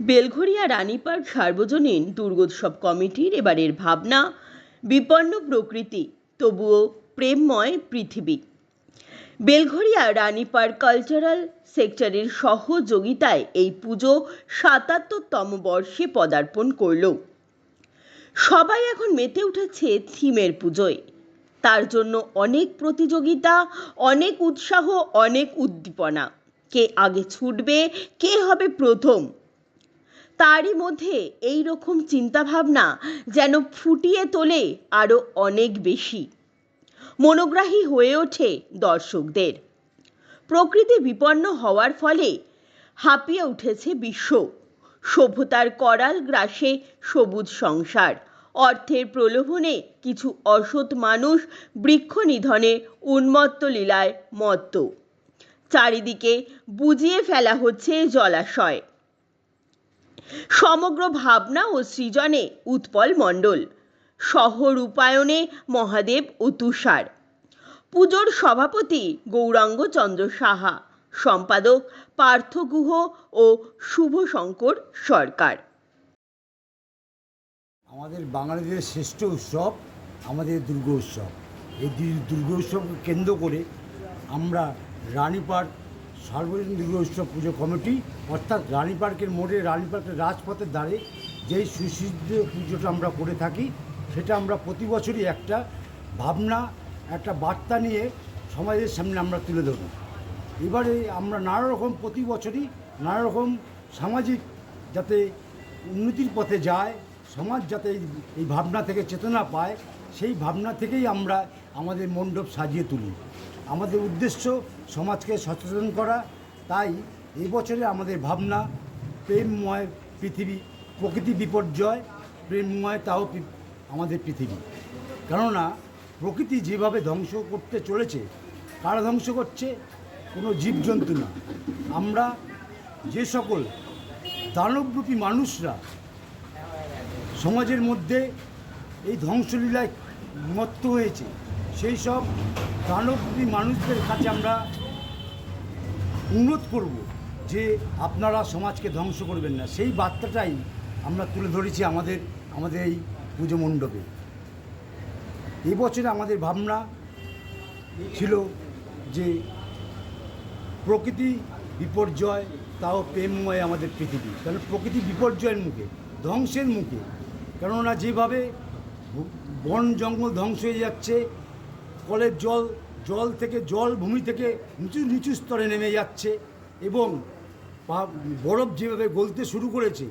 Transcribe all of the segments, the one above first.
বেলঘরিয়া রানীপার্ক সার্বজনীন দুর্গোৎসব কমিটির এবারের ভাবনা, বিপন্ন প্রকৃতি, তবুও প্রেমময় পৃথিবী। বেলঘরিয়া রানীপার্ক কালচারাল সেক্টরের সহযোগিতায় এই পুজো সাতাত্তরতম বর্ষে পদার্পণ করল। সবাই এখন মেতে উঠেছে থিমের পুজোয়। তার জন্য অনেক প্রতিযোগিতা, অনেক উৎসাহ, অনেক উদ্দীপনা। কে আগে ছুটবে, কে হবে প্রথম? তারই মধ্যে এই রকম চিন্তাভাবনা যেন ফুটিয়ে তোলে আরও অনেক বেশি। মনোগ্রাহী হয়ে ওঠে দর্শকদের। প্রকৃতি বিপন্ন হওয়ার ফলে হাঁপিয়ে উঠেছে বিশ্ব। সভ্যতার করাল গ্রাসে সবুজ সংসার। অর্থের প্রলোভনে কিছু অসৎ মানুষ বৃক্ষ নিধনে উন্মত্ত লীলায় মত্ত। চারিদিকে বুজিয়ে ফেলা হচ্ছে জলাশয়। সমগ্র ভাবনা ও সৃজনে উৎপল মণ্ডল। সহ রূপায়ণে মহাদেব ও তুষার। পুজোর সভাপতি গৌরাঙ্গ চন্দ্র সাহা, সম্পাদক পার্থ গুহ ও শুভশঙ্কর সরকার। আমাদের বাঙালিদের শ্রেষ্ঠ উৎসব আমাদের দুর্গা উৎসব এই দু- দুর্গা উৎসবকে কেন্দ্র করে আমরা রানী পার্ক সার্বজনীন দুর্গা উৎসব পুজো কমিটি, অর্থাৎ রানী পার্কের মোড়ে, রানী পার্কের রাজপথের দ্বারে যেই সুসিদ্ধ পুজোটা আমরা করে থাকি, সেটা আমরা প্রতি বছরই একটা ভাবনা, একটা বার্তা নিয়ে সমাজের সামনে আমরা তুলে ধরি এবারে আমরা নানা রকম প্রতি বছরই নানা রকম সামাজিক যাতে উন্নতির পথে যায়, সমাজ যাতে এই ভাবনা থেকে চেতনা পায়, সেই ভাবনা থেকেই আমরা আমাদের মণ্ডপ সাজিয়ে তুলি। আমাদের উদ্দেশ্য সমাজকে সচেতন করা। তাই এই বছরে আমাদের ভাবনা, প্রেমময় পৃথিবী, প্রকৃতি বিপর্যয়, প্রেমময় তাও আমাদের পৃথিবী। কেননা, প্রকৃতি যেভাবে ধ্বংস করতে চলেছে, কারা ধ্বংস করছে? কোনো জীবজন্তু না। আমরা যে সকল দানবরূপী মানুষরা সমাজের মধ্যে এই ধ্বংসলীলায় মত্ত হয়েছে সেই সব দানবরূপী মানুষদের কাছে আমরা অনুরোধ করব যে আপনারা সমাজকে ধ্বংস করবেন না। সেই বার্তাটাই আমরা তুলে ধরেছি আমাদের আমাদের এই পুজো মণ্ডপে। এবছরে আমাদের ভাবনা ছিল যে প্রকৃতি বিপর্যয়, তাও প্রেমময় আমাদের পৃথিবী। কারণ প্রকৃতি বিপর্যয়ের মুখে, ধ্বংসের মুখে। কেননা যেভাবে বন জঙ্গল ধ্বংস হয়ে যাচ্ছে কলের জল জল থেকে, জল ভূমি থেকে নিচু নিচু স্তরে নেমে যাচ্ছে এবং বরফ যেভাবে গলতে শুরু করেছে,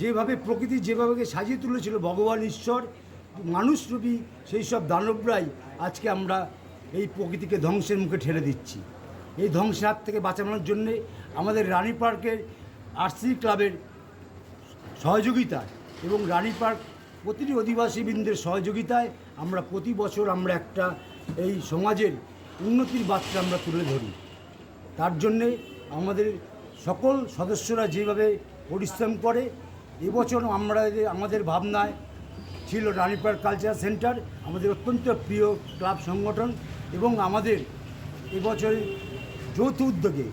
যেভাবে প্রকৃতি যেভাবে সাজিয়ে তুলেছিল ভগবান ঈশ্বর মানুষরূপী সেই সব দানবরাই আজকে আমরা এই প্রকৃতিকে ধ্বংসের মুখে ঠেলে দিচ্ছি। এই ধ্বংসের হাত থেকে বাঁচানোর জন্যে আমাদের রানী পার্কের আরসি ক্লাবের সহযোগিতা এবং রানী পার্ক প্রতিটি অধিবাসীবৃন্দের সহযোগিতায় আমরা প্রতি বছর আমরা একটা এই সমাজের উন্নতির বার্তা আমরা তুলে ধরি। তার জন্যে আমাদের সকল সদস্যরা যেভাবে পরিশ্রম করে এবছর আমরা আমাদের ভাবনায় ছিল রানী পার্ক কালচার সেন্টার, আমাদের অত্যন্ত প্রিয় ক্লাব সংগঠন এবং আমাদের এবছর যৌথ উদ্যোগে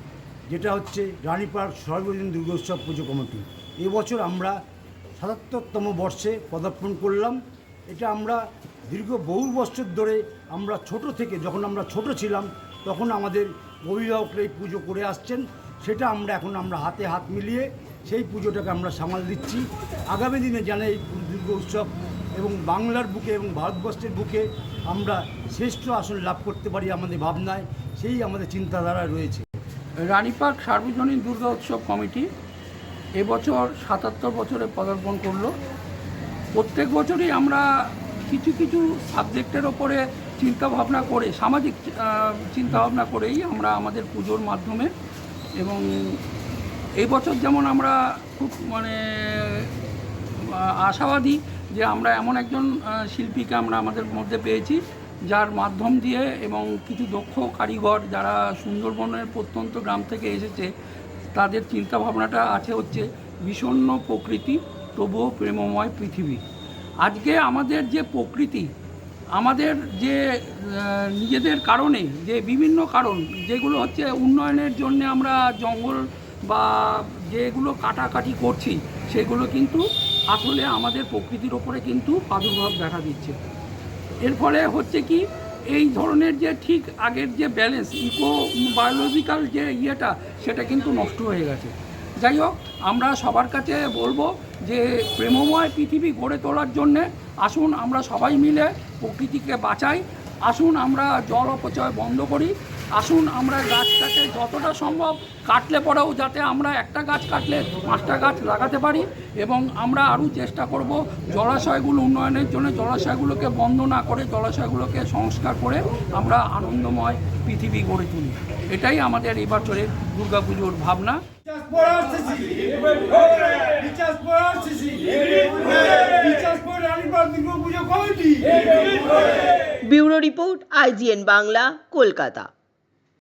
যেটা হচ্ছে রানী পার্ক সর্বজনীন দুর্গোৎসব পুজো কমিটি। এবছর আমরা সাতাত্তরতম বর্ষে পদার্পণ করলাম। এটা আমরা দীর্ঘ বহু বছর ধরে আমরা ছোট থেকে, যখন আমরা ছোট ছিলাম, তখন আমাদের অভিভাবকরা এই পুজো করে আসছেন। সেটা আমরা এখন আমরা হাতে হাত মিলিয়ে সেই পুজোটাকে আমরা সামাল দিচ্ছি। আগামী দিনে যেন এই দুর্গা উৎসব এবং বাংলার বুকে এবং ভারতবর্ষের বুকে আমরা শ্রেষ্ঠ আসন লাভ করতে পারি আমাদের ভাবনায়, সেই আমাদের চিন্তাধারা রয়েছে। রানী পার্ক সার্বজনীন দুর্গা উৎসব কমিটি এবছর সাতাত্তর বছরে পদার্পণ করল। প্রত্যেক বছরই আমরা কিছু কিছু সাবজেক্টের ওপরে চিন্তা ভাবনা করে সামাজিক আহ, চিন্তা ভাবনা করেই আমরা আমাদের পুজোর মাধ্যমে এবং এই বছর যেমন আমরা খুব মানে আশাবাদী যে আমরা এমন একজন শিল্পীকে আমরা আমাদের মধ্যে পেয়েছি যার মাধ্যম দিয়ে এবং কিছু দক্ষ কারিগর যারা সুন্দরবনের প্রত্যন্ত গ্রাম থেকে এসেছে তাদের চিন্তা ভাবনাটা আছে হচ্ছে বিষণ্ণ প্রকৃতি তবুও প্রেমময় পৃথিবী। আজকে আমাদের যে প্রকৃতি, আমাদের যে নিজেদের কারণে, যে বিভিন্ন কারণ, যেগুলো হচ্ছে উন্নয়নের জন্য আমরা জঙ্গল বা যেগুলো কাটাকাটি করছি, সেগুলো কিন্তু আসলে আমাদের প্রকৃতির ওপরে কিন্তু প্রাদুর্ভাব দেখা দিচ্ছে। এর ফলে হচ্ছে কি, এই ধরনের যে ঠিক আগের যে ব্যালেন্স ইকো বায়োলজিক্যাল যে ইয়েটা, সেটা কিন্তু নষ্ট হয়ে গেছে। যাই হোক, আমরা সবার কাছে বলব যে প্রেমময় পৃথিবী গড়ে তোলার জন্যে আসুন আমরা সবাই মিলে প্রকৃতিকে বাঁচাই। আসুন আমরা জল অপচয় বন্ধ করি। আসুন আমরা গাছটাকে যতটা সম্ভব কাটলে পরেও যাতে আমরা একটা গাছ কাটলে পাঁচটা গাছ লাগাতে পারি এবং আমরা আরও চেষ্টা করব জলাশয়গুলো উন্নয়নের জন্য জলাশয়গুলোকে বন্ধ না করে জলাশয়গুলোকে সংস্কার করে আমরা আনন্দময় পৃথিবী গড়ে তুলি। এটাই আমাদের এই বছরের দুর্গাপুজোর ভাবনা। পর আসতেছি। বিচার পুজো committee bureau report IGN Bangla Kolkata.